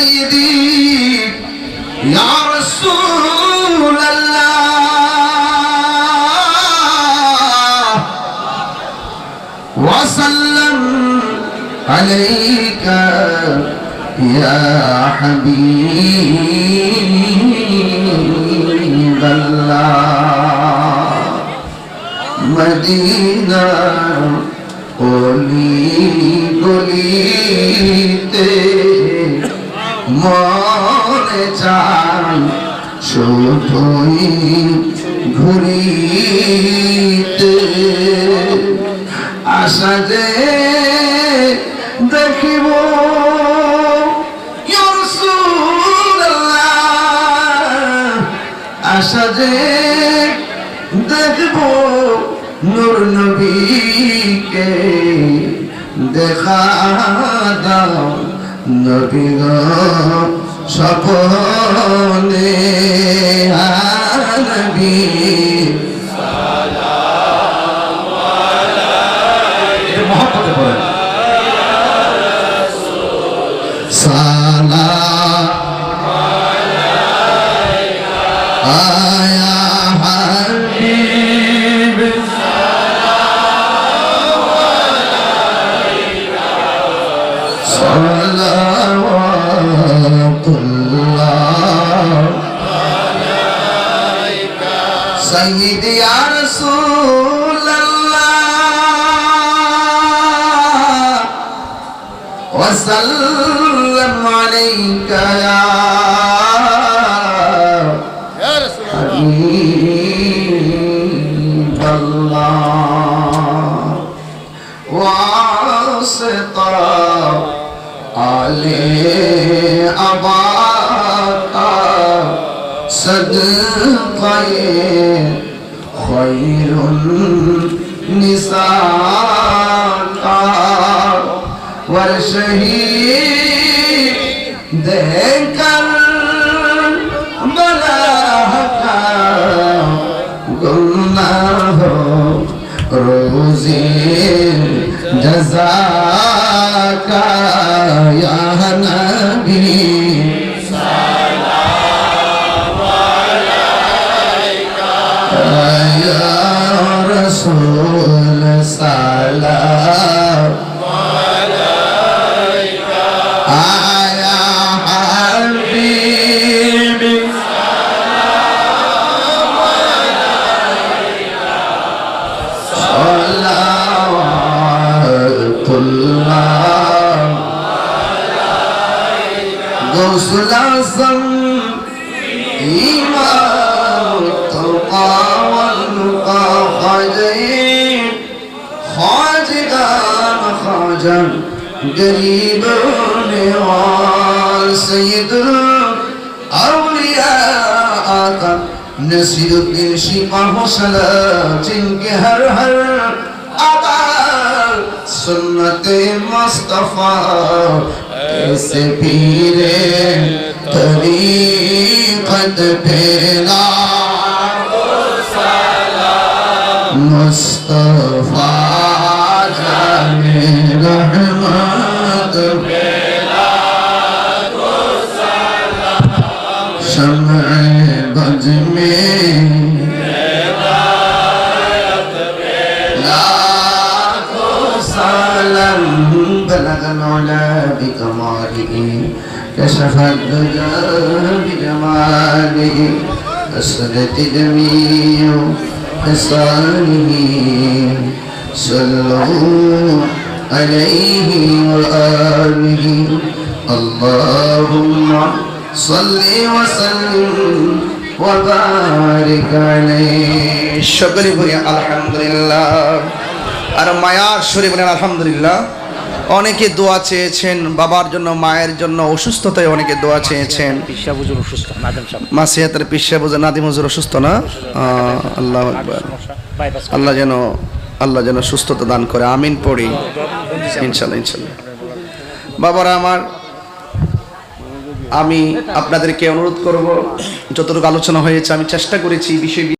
سيدي يا رسول الله وسلم عليك يا حبيب الله مدينة قولي قولي মনে চাই শুধুই ঘুরিতে। আশা যে দেখিব আশা যে দেখব নূর নবীকে। দেখা দাও নবী গো নবী এটা পড়েন সালাম سيد يا رسول الله وسلم عليك يا حبيب الله واسطه আলে আবাতা সদকায়ে খৈরুল নিসাকা বর্ষহী দেখার বলা গুনা রোজির জজা ইয়া غسل الذنب إيمان التقى واللقى خجين خاجقا خاجا قريب نوال سيد الأولياء آقا نسيد الدين شيقا وصلاة كهر هر আবার সুন্নতে মুস্তফা اس پیر طریقت پھیلا مصطفیٰ جان رحمت پھیلا شمع بج میں لاکھوں سال عالم بلغ العلا بكماله كشف الدجى بجماله أسدت جميع خصاله صلوا عليه وآله اللهم صل وسلم وبارك عليه شكرا الحمد لله আর মায়ার শরীর বলেন আলহামদুলিল্লাহ। অনেকে দোয়া চেয়েছেন বাবার জন্য মায়ের জন্য অসুস্থতায় অনেকে দোয়া চেয়েছেন। অসুস্থ নাদেম সাহেব। মাসিয়াতের পিসা বোঝা নাদিম হুজুর অসুস্থ না? আল্লাহ আল্লাহ যেন আল্লাহ যেন সুস্থতা দান করে আমিন পড়ি। ইনশাল্লাহ ইনশাল্লাহ। বাবারা আমার আমি আপনাদেরকে অনুরোধ করব যতটুকু আলোচনা হয়েছে আমি চেষ্টা করেছি বিষয়ে